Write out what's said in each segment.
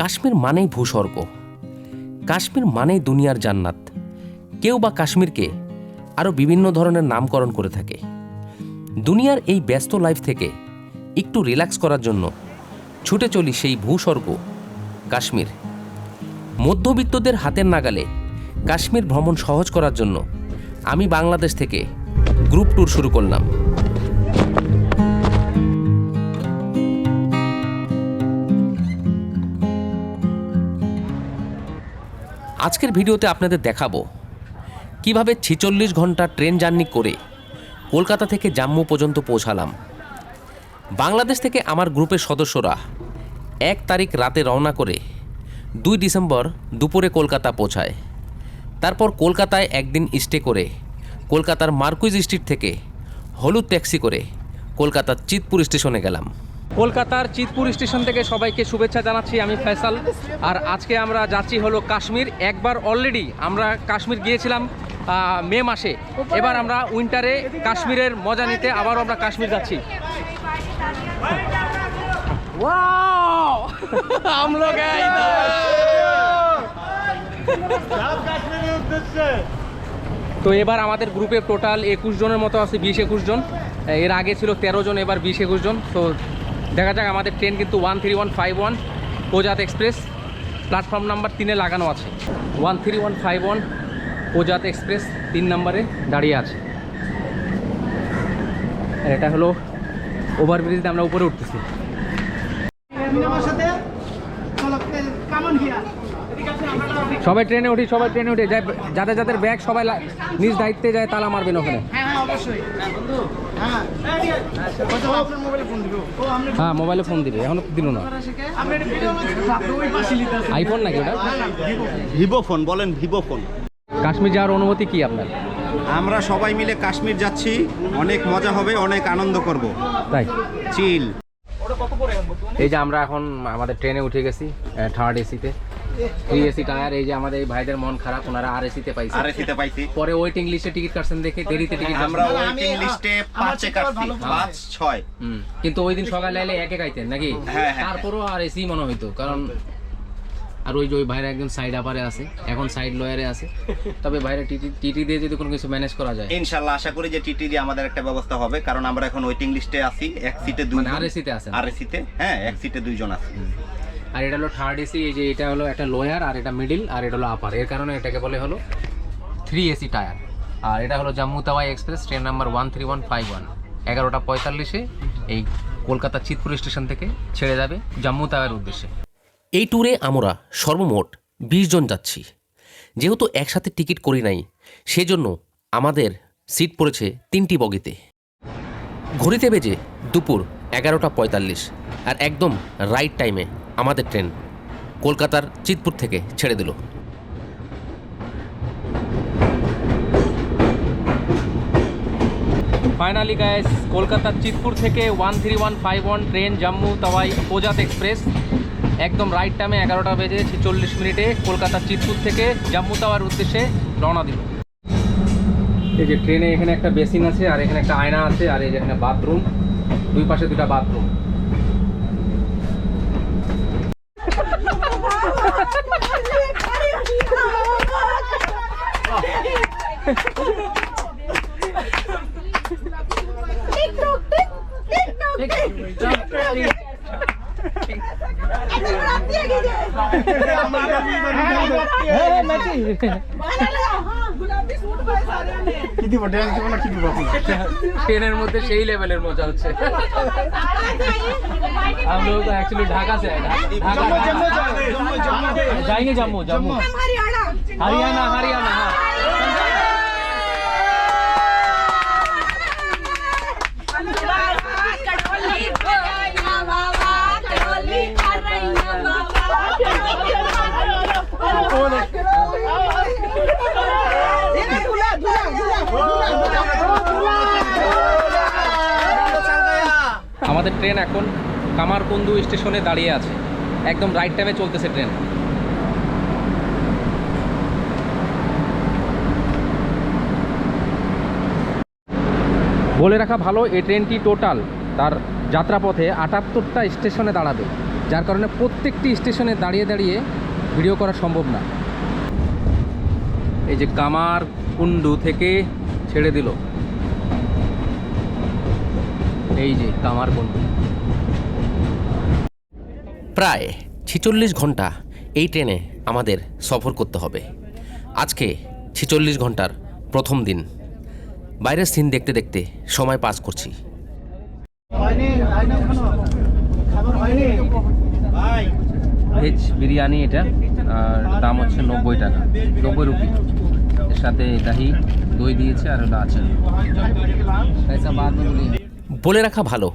কাশ্মীর মানেই ভূস্বর্গ। কাশ্মীর মানেই দুনিয়ার জান্নাত। কেউ বা কাশ্মীরকে আরও বিভিন্ন ধরনের নামকরণ করে থাকে। দুনিয়ার এই ব্যস্ত লাইফ থেকে একটু রিল্যাক্স করার জন্য ছুটে চলি সেই ভূস্বর্গ, কাশ্মীর। মধ্যবিত্তদের হাতের নাগালে কাশ্মীর ভ্রমণ সহজ করার জন্য আমি বাংলাদেশ থেকে গ্রুপ ট্যুর শুরু করলাম। আজকের ভিডিওতে আপনাদের দেখাবো কীভাবে ছেচল্লিশ ঘণ্টা ট্রেন জার্নি করে কলকাতা থেকে জাম্মু পর্যন্ত পৌঁছালাম। বাংলাদেশ থেকে আমার গ্রুপের সদস্যরা এক তারিখ রাতে রওনা করে দুই ডিসেম্বর দুপুরে কলকাতা পৌঁছায়। তারপর কলকাতায় একদিন স্টে করে কলকাতার মার্কুইজ স্ট্রিট থেকে হলুদ ট্যাক্সি করে কলকাতার চিতপুর স্টেশনে গেলাম। কলকাতার চিতপুর স্টেশন থেকে সবাইকে শুভেচ্ছা জানাচ্ছি আমি ফেসাল আর আজকে আমরা যাচ্ছি হলো কাশ্মীর। একবার অলরেডি আমরা কাশ্মীর গিয়েছিলাম মে মাসে। এবার আমরা উইন্টারে কাশ্মীরের মজা নিতে আবারও আমরা কাশ্মীর যাচ্ছি। তো। এবার আমাদের গ্রুপে টোটাল একুশ জনের মতো আছে বিশ একুশ জন। এর আগে ছিল তেরো জন এবার বিশ একুশ জন। তো দেখা যাক, আমাদের ট্রেন কিন্তু one three one five one প্রজাত express platform number তিনে লাগানো আছে। One three one five one প্রজাত express তিন নম্বরে দাঁড়িয়ে আছে। আর এটা হলো ওভারব্রিজ আমরা উপরে উঠতেছি। সবাই ট্রেনে উঠি, সবাই ট্রেনে উঠি। যাদের যাদের ব্যাগ সবাই নিজ দায়িত্বে যায়, তালা মারবেন ওখানে। হ্যাঁ হ্যাঁ অবশ্যই। হ্যাঁ মোবাইলে ফোন দিব। এখনও দিল না। আইফোন নাকি ওটা? ভিভো ফোন বলেন ভিভো ফোন। কাশ্মীর যাওয়ার অনুমতি কি আপনার? আমরা সবাই মিলে কাশ্মীর যাচ্ছি। অনেক মজা হবে অনেক আনন্দ করব। তাই? চিল। এই যে আমরা এখন আমাদের ট্রেনে উঠে গেছি থার্ড এসিতে থ্রি এসি টায়ার এই যে আমাদের এই ভাইদের মন খারাপ ওনারা আর এসিতে পাইছে। আর এসিতে পাইছি। পরে ওয়েটিং লিস্টে টিকিট কাটছেন দেখে দেরিতে টিকিট আমরা ওয়েটিং লিস্টে পাঁচে কাটছি পাঁচ ছয়। হুম কিন্তু ওই দিন সকালে এলে একে খাইতেন নাকি? হ্যাঁ, হ্যাঁ। তারপরও আর এসি মনে হইতো কারণ আর ওই যে ওই ভাইরা একজন সাইড আপারে আছে এখন সাইড লয়ারে আছে। তবে ভাইরা টিটি টিটি দিয়ে যদি কোনো কিছু ম্যানেজ করা যায়। ইনশাল্লাহ আশা করি যে টিটি দিয়ে আমাদের একটা ব্যবস্থা হবে কারণ আমরা এখন ওয়েটিং লিস্টে আছি এক সিটে দুই মানে RAC তে আছেন? আর এসিতে হ্যাঁ এক সিটে দুইজন আছে। আর এটা হলো থার্ড এসি এই যে এটা হলো একটা লোয়ার আর এটা মিডিল আর এটা হলো আপার এর কারণে এটাকে বলে হলো থ্রি এসি টায়ার আর এটা হলো Jammu Tawi express train number one three one five one এগারোটা পঁয়তাল্লিশে এই কলকাতা চিতপুর স্টেশন থেকে ছেড়ে যাবে জম্মু তাওয়ার উদ্দেশ্যে। এই ট্যুরে আমরা সর্বমোট বিশ জন যাচ্ছি। যেহেতু একসাথে টিকিট করি নাই, সেজন্য আমাদের সিট পড়েছে তিনটি বগিতে। ঘড়িতে বেজে দুপুর এগারোটা পঁয়তাল্লিশ। আর একদম রাইট টাইমে আমাদের ট্রেন কলকাতার চিতপুর থেকে ছেড়ে দিল। ফাইনালি গাইস কলকাতার চিতপুর থেকে one three one five one train Jammu Tawi প্রজাত express একদম রাইট টাইমে এগারোটা বেজে ছেচল্লিশ মিনিটে কলকাতার চিতপুর থেকে জম্মু তাওয়ার উদ্দেশ্যে রওনা দিল। এই যে ট্রেনে এখানে একটা বেসিন আছে, আর এখানে একটা আয়না আছে, আর এই যে এখানে বাথরুম দুই পাশে দুটা বাথরুম ট্রেনের মধ্যে সেই লেভেলের মজা হচ্ছে हम लोग एक्चुअली ढाका से है ढाका जाएंगे जम्मू जम्मू हरियाणा हरियाणा हाँ আমাদের ট্রেন এখন কামারকুন্দু স্টেশনে দাঁড়িয়ে আছে। একদম রাইট টাইমে চলতেছে ট্রেন। বলে রাখা ভালো, এই ট্রেনটি টোটাল তার যাত্রাপথে আটাত্তরটা স্টেশনে দাঁড়াবে, যার কারণে প্রত্যেকটি স্টেশনে দাঁড়িয়ে দাঁড়িয়ে ভিডিও করা সম্ভব না। এই যে কামার কুণ্ডু থেকে ছেড়ে দিল। এই যে কামার কুণ্ডু প্রায় ছিচল্লিশ ঘণ্টা এই ট্রেনে আমাদের সফর করতে হবে। আজকে ছিচল্লিশ ঘণ্টার প্রথম দিন। বাইরের সিন দেখতে দেখতে সময় পাস করছি। হয়নি হয়নি এখনও। খাবার হয়নি। ভেজ বিরিয়ানি এটা আর দাম হচ্ছে নব্বই টাকা। নব্বই রুপি। এর সাথে দাহি দই দিয়েছে আর হলো আছে পয়সা বাদ বলি রাখা ভালো,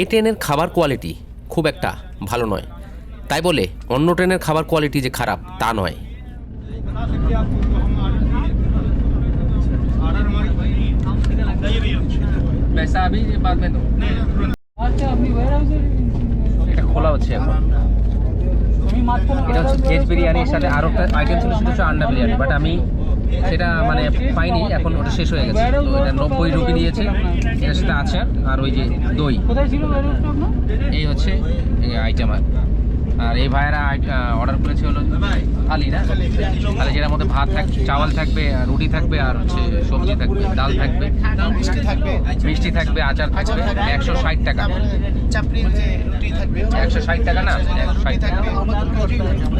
এ ট্রেনের খাবার কোয়ালিটি খুব একটা ভালো নয়। তাই বলে, অন্য ট্রেনের খাবার কোয়ালিটি যে খারাপ, তা নয়। এটা খোলা হচ্ছে এখন। এটা হচ্ছে বিরিয়ানির সাথে আরও একটা বিরিয়ানি বাট আমি সেটা মানে পাইনি এখন ওটা শেষ হয়ে গেছে। তো এটা নব্বই রুপি দিয়েছে এটার সাথে আচার আর ওই যে দই। এই হচ্ছে আইটেম আর। আর এই ভাইয়েরা অর্ডার করেছে হলো থালি না? থালি যেটার মধ্যে ভাত থাকবে চাওয়াল থাকবে আর রুটি থাকবে আর হচ্ছে সবজি থাকবে ডাল থাকবে। মিষ্টি থাকবে মিষ্টি থাকবে আচার থাকবে একশো ষাট টাকা। চাপড়ির যে রুটি থাকবে একশো ষাট টাকা না? একশো ষাট টাকা।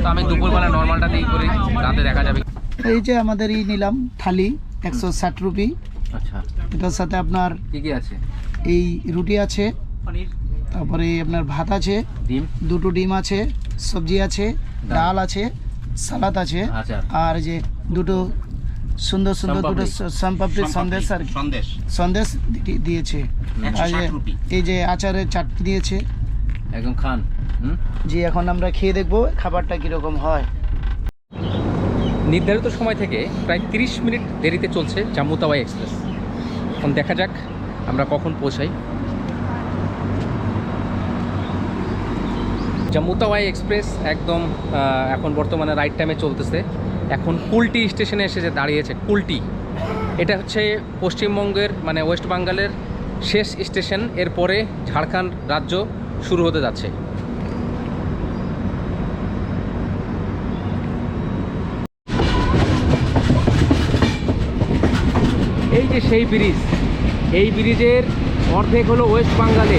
তো আমি দুপুরবেলা নর্মালটা দিয়ে করি রাতে দেখা যাবে। এই যে আমাদের এই নিলাম থালি একশো ষাট রুপি। আচ্ছা। এটার সাথে আপনার কি কি আছে? এই রুটি আছে তারপরে আপনার ভাত আছে ডিম। দুটো ডিম আছে সবজি আছে ডাল। আছে সালাদ আছে আচ্ছা। আর যে দুটো সুন্দর সুন্দর দুটো সম্পাপড়ি। সন্দেশ আর কি। সন্দেশ। সন্দেশ দি- দিয়েছে। আর যে এই যে আচারের চাটনি দিয়েছে। একদম খান। হুম? যে এখন আমরা খেয়ে দেখব খাবারটা কীরকম হয়। নির্ধারিত সময় থেকে প্রায় তিরিশ মিনিট দেরিতে চলছে জাম্মু তাওয়াই এক্সপ্রেস। এখন দেখা যাক আমরা কখন পৌঁছাই। জাম্মু তাওয়াই এক্সপ্রেস একদম এখন বর্তমানে রাইট টাইমে চলতেছে। এখন কুলটি স্টেশনে এসে যে দাঁড়িয়েছে, কুলটি, এটা হচ্ছে পশ্চিমবঙ্গের মানে ওয়েস্ট বেঙ্গলের শেষ স্টেশন। এরপরে ঝাড়খণ্ড রাজ্য শুরু হতে যাচ্ছে। যে সেই ব্রিজ, এই ব্রিজের অর্ধেক হলো ওয়েস্ট বেঙ্গলে।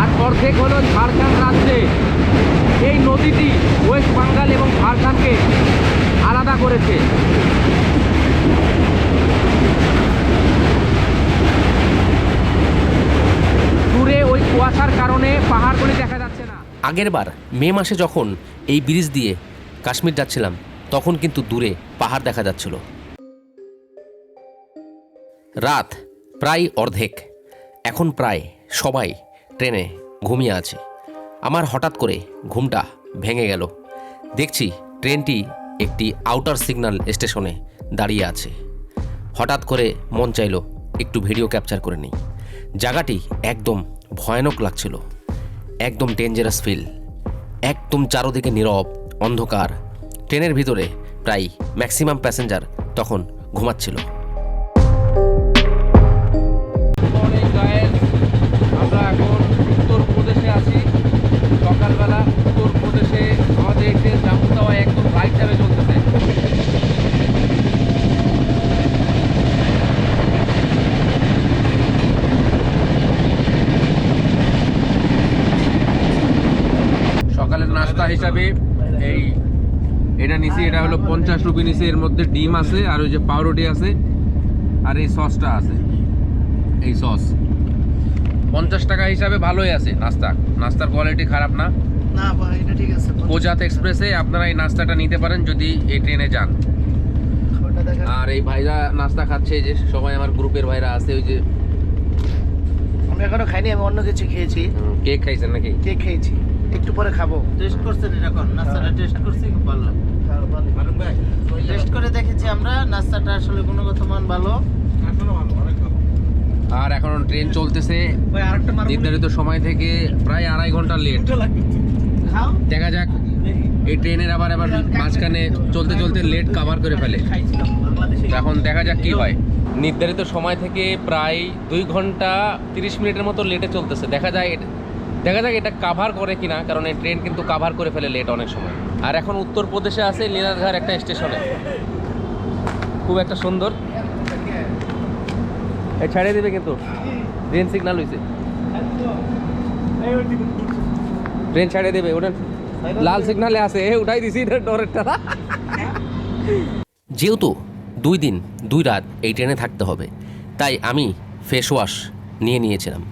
আর অর্ধেক হলো ঝাড়খণ্ড রাজ্যে। এই নদীটি ওয়েস্ট বেঙ্গল এবং ঝাড়খণ্ডকে আলাদা করেছে। দূরে ওই কুয়াশার কারণে পাহাড়গুলি দেখা যাচ্ছে না। আগের বার মে মাসে যখন এই ব্রিজ দিয়ে কাশ্মীর যাচ্ছিলাম, তখন কিন্তু দূরে পাহাড় দেখা যাচ্ছিল। রাত প্রায় অর্ধেক। এখন প্রায় সবাই ট্রেনে ঘুমিয়ে আছে। আমার হঠাৎ করে ঘুমটা ভেঙে গেল। দেখছি ট্রেনটি একটি আউটার সিগন্যাল স্টেশনে দাঁড়িয়ে আছে। হঠাৎ করে মন চাইলো একটু ভিডিও ক্যাপচার করে নিই। জায়গাটি একদম ভয়ানক লাগছিল। একদম ডেঞ্জারাস ফিল একদম চারোদিকে নীরব অন্ধকার। ট্রেনের ভিতরে প্রায় ম্যাক্সিমাম প্যাসেঞ্জার তখন ঘুমাচ্ছিল। পঞ্চাশ রুপি নিছি এর মধ্যে ডিম আছে আর ওই যে পাউরুটি আছে আর এই সসটা আছে। এই সস। পঞ্চাশ টাকা হিসাবে ভালোই আছে নাস্তা। নাস্তার কোয়ালিটি খারাপ না। না ভাই এটা ঠিক আছে। কোজাত এক্সপ্রেসে আপনারা এই নাস্তাটা নিতে পারেন যদি এই ট্রেনে যান। আর এই ভাইরা নাস্তা খাচ্ছে যে সবাই আমার গ্রুপের ভাইরা আছে ওই যে। আমরা এখনও খাইনি আমি অন্য কিছু খেয়েছি। কেক খাইছেন নাকি? কেক খেয়েছি। একটু পরে খাব। টেস্ট করছেন এরকম? নাস্তাটা টেস্ট করছি খুব ভালো টেস্ট করে দেখেছি আমরা। নাস্তাটা আসলে গুণগত মান ভালো। আর এখন ট্রেন চলতেছে। নির্ধারিত সময় থেকে প্রায় আড়াই ঘণ্টা লেট। খাও। দেখা যাক। এই ট্রেনের আবার আবার মাঝখানে চলতে চলতে লেট কভার করে ফেলে। এখন দেখা যাক কি হয়। নির্ধারিত সময় থেকে প্রায় দুই ঘণ্টা তিরিশ মিনিটের মতো লেটে চলতেছে। দেখা যায় দেখা যাক এটা কাভার করে কিনা কারণ এই ট্রেন কিন্তু কাভার করে ফেলে লেট অনেক সময়। আর এখন উত্তরপ্রদেশে আছে লীলাঘাট একটা স্টেশনে। খুব একটা সুন্দর। এই ছাড়িয়ে দেবে কিন্তু। গ্রিন সিগনাল হয়েছে ট্রেন ছাড়িয়ে দেবে ওটা লাল সিগনালে আছে। এ, উঠাই দিছি ডরের যেহেতু দুই দিন, দুই রাত এই ট্রেনে থাকতে হবে, তাই আমি ফেস ওয়াশ নিয়ে নিয়েছিলাম।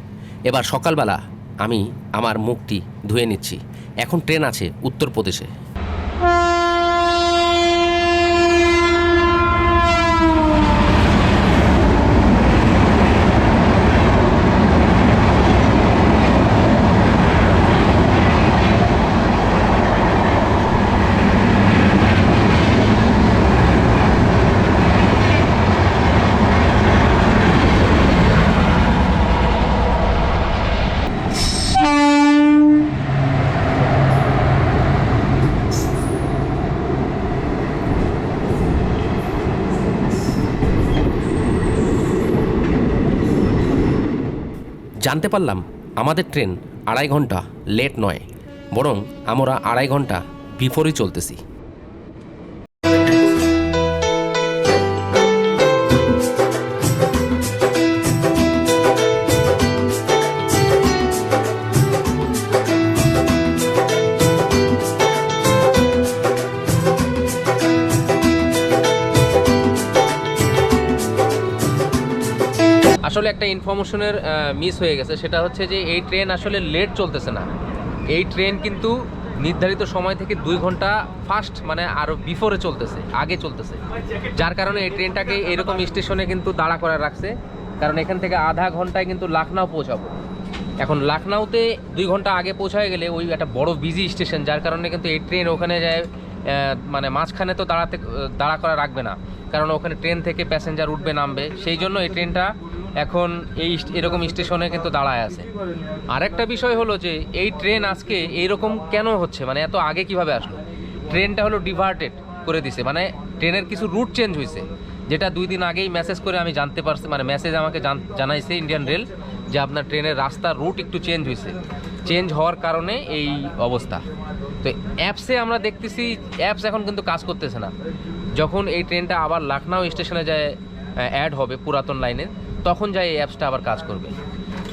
এবার সকালবেলা আমি আমার মুখটি ধুয়ে নিচ্ছি। এখন ট্রেন আছে উত্তরপ্রদেশে। জানতে পারলাম আমাদের ট্রেন আড়াই ঘণ্টা লেট নয় বরং আমরা আড়াই ঘণ্টা বিফোরই চলতেছি। আসলে একটা ইনফরমেশনের মিস হয়ে গেছে। সেটা হচ্ছে যে, এই ট্রেন আসলে লেট চলতেছে না। এই ট্রেন কিন্তু নির্ধারিত সময় থেকে দুই ঘণ্টা ফাস্ট মানে আরও বিফোরে চলতেছে, আগে চলতেছে। যার কারণে এই ট্রেনটাকে এরকম স্টেশনে কিন্তু দাঁড়া করে রাখছে। কারণ এখান থেকে আধা ঘন্টায় কিন্তু লাখনাও পৌঁছাবো। এখন লাখনাউতে দুই ঘণ্টা আগে পৌঁছায় গেলে ওই একটা বড় বিজি স্টেশন যার কারণে কিন্তু এই ট্রেন ওখানে যায় মানে মাঝখানে তো দাঁড়াতে, দাঁড়া করা রাখবে না। কারণ ওখানে ট্রেন থেকে প্যাসেঞ্জার উঠবে, নামবে। সেই জন্য এই ট্রেনটা এখন এই এরকম স্টেশনে কিন্তু দাঁড়ায় আছে। আরেকটা বিষয় হলো যে, এই ট্রেন আজকে এইরকম কেন হচ্ছে? মানে এত আগে কীভাবে আসলো? ট্রেনটা হলো ডিভার্টেড করে দিছে। মানে ট্রেনের কিছু রুট চেঞ্জ হয়েছে যেটা দুই দিন আগেই মেসেজ করে আমি জানতে পারছি মানে মেসেজ আমাকে জানাইছে ইন্ডিয়ান রেল যে আপনার ট্রেনের রাস্তার রুট একটু চেঞ্জ হয়েছে চেঞ্জ হওয়ার কারণে এই অবস্থা। তো অ্যাপসে আমরা দেখতেছি, অ্যাপস এখন কিন্তু কাজ করতেছে না। যখন এই ট্রেনটা আবার লখনউ স্টেশনে যায় অ্যাড হবে পুরাতন লাইনে, তখন যায় এই অ্যাপসটা আবার কাজ করবে।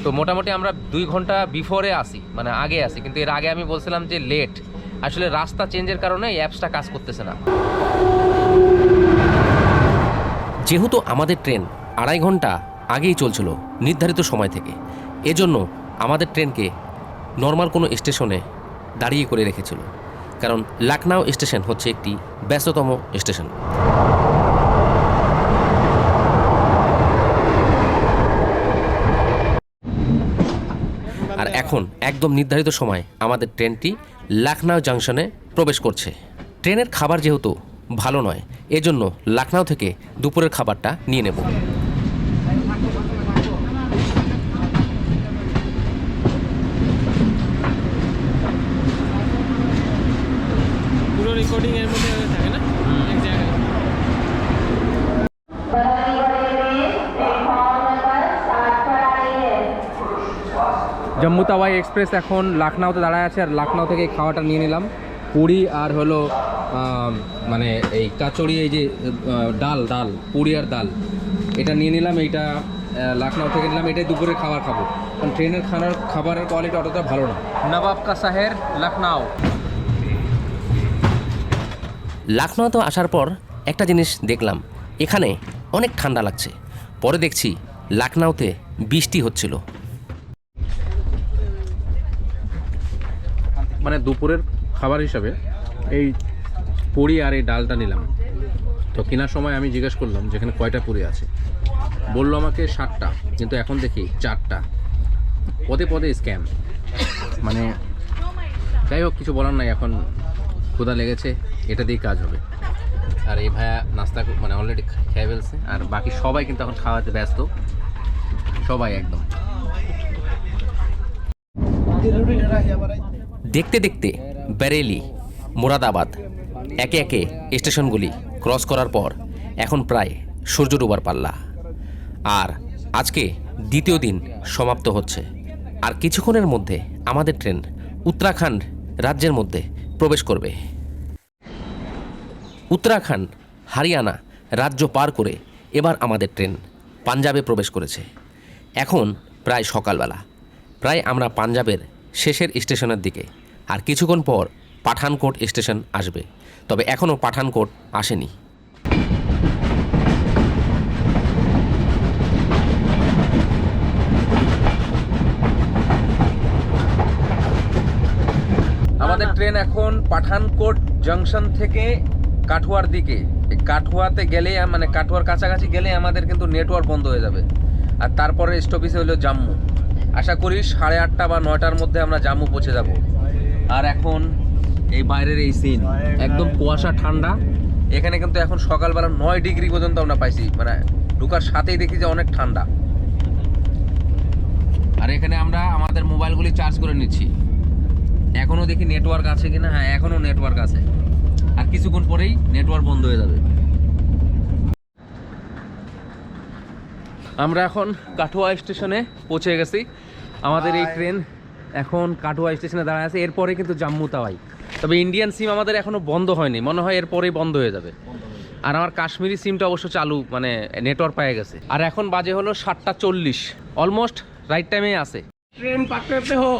তো মোটামুটি আমরা দুই ঘণ্টা বিফোরে আসি মানে আগে আসি কিন্তু এর আগে আমি বলছিলাম যে লেট আসলে রাস্তা চেঞ্জের কারণে এই অ্যাপসটা কাজ করতেছে না। যেহেতু আমাদের ট্রেন আড়াই ঘণ্টা আগেই চলছিল, নির্ধারিত সময় থেকে, এজন্য আমাদের ট্রেনকে নর্মাল কোনো স্টেশনে দাঁড়িয়ে করে রেখেছিল। কারণ লাকনাউ স্টেশন হচ্ছে একটি ব্যস্ততম স্টেশন। আর এখন একদম নির্ধারিত সময় আমাদের ট্রেনটি লাখনাউ জাংশনে প্রবেশ করছে। ট্রেনের খাবার যেহেতু ভালো নয়, এজন্য লাখনাউ থেকে দুপুরের খাবারটা নিয়ে নেব পুরো রেকর্ডিং এর মধ্যে থাকে না এক জায়গায় জম্মু তাওয়াই এক্সপ্রেস এখন লাখনাউতে দাঁড়ায় আছে আর লাখনাউ থেকে খাওয়াটা নিয়ে নিলাম। পুরি আর হলো মানে এই কাচড়ি এই যে ডাল ডাল পুরি আর ডাল এটা নিয়ে নিলাম এইটা লাখনাউ থেকে নিলাম এটাই দুপুরে খাবার খাব। কারণ ট্রেনের খানার খাবারের কোয়ালিটি অতটা ভালো না। নবাব কা শাহের লখনউ লাখনৌতে আসার পর একটা জিনিস দেখলাম এখানে অনেক ঠান্ডা লাগছে। পরে দেখছি লাখনৌতে বৃষ্টি হচ্ছিল। মানে দুপুরের খাবার হিসাবে এই পুরি আর এই ডালটা নিলাম। তো কেনার সময় আমি জিজ্ঞেস করলাম যেখানে কয়টা পুরি আছে? বলল আমাকে ষাটটা কিন্তু এখন দেখি চারটা। পদে পদে স্ক্যাম মানে যাই হোক, কিছু বলার নাই, এখন ক্ষুধা লেগেছে, এটা দিয়ে কাজ হবে। আর এই ভাইয়া নাস্তা মানে অলরেডি খেয়ে ফেলছে, আর বাকি সবাই কিন্তু এখন খাওয়াতে ব্যস্ত। সবাই একদম। দেখতে দেখতে বেরেলি মোরাদাবাদ, একে একে স্টেশনগুলি ক্রস করার পর এখন প্রায় সূর্য ডোবার পাল্লা। আর আজকে দ্বিতীয় দিন সমাপ্ত হচ্ছে। আর কিছুক্ষণের মধ্যে আমাদের ট্রেন উত্তরাখণ্ড রাজ্যের মধ্যে প্রবেশ করবে। উত্তরাখণ্ড, হারিয়ানা রাজ্য পার করে এবার আমাদের ট্রেন পাঞ্জাবে প্রবেশ করেছে। এখন প্রায় সকালবেলা। প্রায় আমরা পাঞ্জাবের শেষের স্টেশনের দিকে। আর কিছুক্ষণ পর পাঠানকোট স্টেশন আসবে। তবে এখনও পাঠানকোট আসেনি। আমাদের ট্রেন এখন পাঠানকোট জংশন থেকে কাঠুয়ার দিকে। কাঠুয়াতে গেলে মানে কাঠুয়ার কাছাকাছি গেলে আমাদের কিন্তু নেটওয়ার্ক বন্ধ হয়ে যাবে। আর তারপরে স্টপেজে হলো জাম্মু। আশা করি সাড়ে আটটা বা নয়টার মধ্যে আমরা জাম্মু পৌঁছে যাব। আর এখন এই বাইরের এই সিন একদম কুয়াশা, ঠান্ডা। এখানে কিন্তু এখন সকালবেলা নয় ডিগ্রি পর্যন্ত আমরা পাইছি মানে ঢুকার সাথেই দেখি যে অনেক ঠান্ডা। আর এখানে আমরা আমাদের মোবাইলগুলি চার্জ করে নিচ্ছি। এখনও দেখি নেটওয়ার্ক আছে কিনা? হ্যাঁ এখনও নেটওয়ার্ক আছে। আর কিছুক্ষণ পরেই নেটওয়ার্ক বন্ধ হয়ে যাবে। আমরা এখন কাঠুয়া স্টেশনে পৌঁছে গেছি। আমাদের এই ট্রেন এখন কাঠুয়া স্টেশনে দাঁড়ায় আছে। এরপরে কিন্তু জাম্মু তাওয়াই। তবে ইন্ডিয়ান সিম আমাদের এখনও বন্ধ হয়নি। মনে হয় এরপরেই বন্ধ হয়ে যাবে। আর আমার কাশ্মীরি সিমটা অবশ্য চালু মানে নেটওয়ার্ক পেয়ে গেছে। আর এখন বাজে হলো সাতটা চল্লিশ। অলমোস্ট রাইট টাইমে আছে। ট্রেন পাকড়তে হো।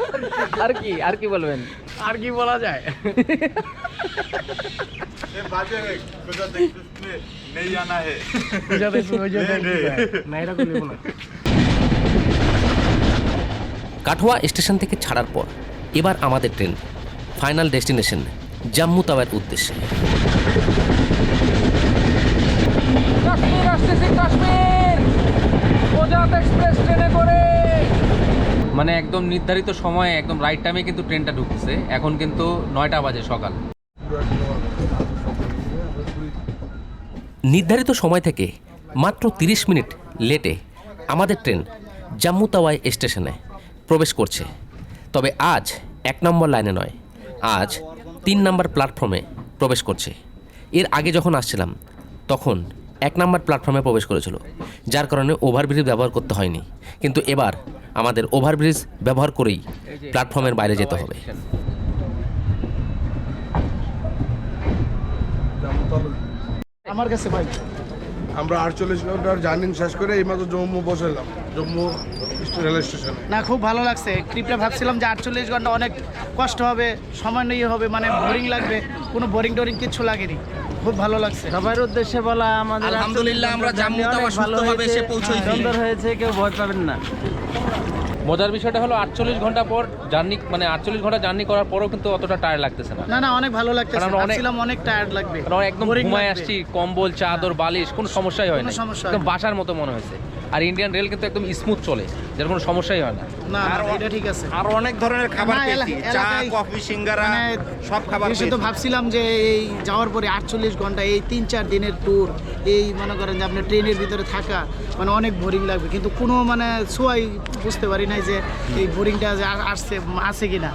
আর কি আর কি বলবেন? আর কি বলা যায়? হ্যাঁ। কাঠোয়া স্টেশন থেকে ছাড়ার পর এবার আমাদের ট্রেন। ফাইনাল ডেস্টিনেশন জাম্মু তাওয়ার উদ্দেশ্যে। কাশ্মীর আসতেছি কাশ্মীর! মানে একদম নির্ধারিত সময়ে, একদম রাইট টাইমে কিন্তু ট্রেনটা ঢুকছে এখন কিন্তু নয়টা বাজে সকাল। নির্ধারিত সময় থেকে মাত্র 30 মিনিট লেটে আমাদের ট্রেন জাম্মু তাওয়াই স্টেশনে প্রবেশ করছে। তবে আজ এক নম্বর লাইনে নয়, আজ তিন নম্বর প্ল্যাটফর্মে প্রবেশ করছে। এর আগে যখন আসছিলাম, তখন এক নম্বর প্ল্যাটফর্মে প্রবেশ করেছিল যার কারণে ওভারব্রিজ ব্যবহার করতে হয়নি। কিন্তু এবার আমাদের ওভারব্রিজ ব্যবহার করেই প্ল্যাটফর্মের বাইরে যেতে হবে। আমার কাছে ভাই। আমরা আটচল্লিশ কিলোমিটার জার্নি শেষ করে এইমাত্র জম্মু বসালাম। জম্মু রেল স্টেশনে। না খুব ভালো লাগছে। ট্রিপটা ভাবছিলাম যে আটচল্লিশ ঘণ্টা অনেক কষ্ট হবে সময় নিয়ে হবে মানে বোরিং লাগবে। কোনো বোরিং টোরিং কিচ্ছু লাগেনি। খুব ভালো লাগছে। সবার উদ্দেশ্যে বলা আমাদের আলহামদুলিল্লাহ, আমরা জাম্মু তাওয়া সুস্থভাবে এসে পৌঁছেছি। সুন্দর হয়েছে কেউ ভয় পাবেন না। মজার বিষয়টা হলো আটচল্লিশ ঘণ্টা পর জার্নি মানে আটচল্লিশ ঘণ্টা জার্নি করার পরও কিন্তু অতটা টায়ার লাগতেছে না। না না অনেক ভালো লাগছে আমরা অনেক- ভাবছিলাম অনেক টায়ার্ড লাগবে। একদম ঘুমায় আসছি কম্বল চাদর বালিশ কোনো সমস্যাই হয় না একদম হয় না। বাসার মতো মনে হয়েছে। আর ইন্ডিয়ান রেল কিন্তু একদম স্মুথ চলে যার কোনো সমস্যাই হয় না। না এটা ঠিক আছে। আর অনেক ধরনের খাবার চা কফি সিঙ্গারা মানে সব খাবার তো ভাবছিলাম যে এই যাওয়ার পরে আটচল্লিশ ঘণ্টা এই তিন চার দিনের ট্যুর এই মনে করেন যে আপনি ট্রেনের ভিতরে থাকা মানে অনেক বোরিং লাগবে। কিন্তু কোনো মানে ছোঁয়াই বুঝতে পারি নাই যে এই বোরিংটা যে আসছে আছে কিনা।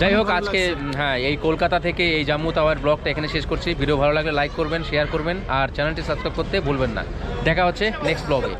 যাই হোক আজকে হ্যাঁ এই কলকাতা থেকে এই জাম্মু তাওয়ার ব্লগটা এখানে শেষ করছি। ভিডিও ভালো লাগলে লাইক করবেন শেয়ার করবেন আর চ্যানেলটি সাবস্ক্রাইব করতে ভুলবেন না। দেখা হচ্ছে নেক্সট ব্লগে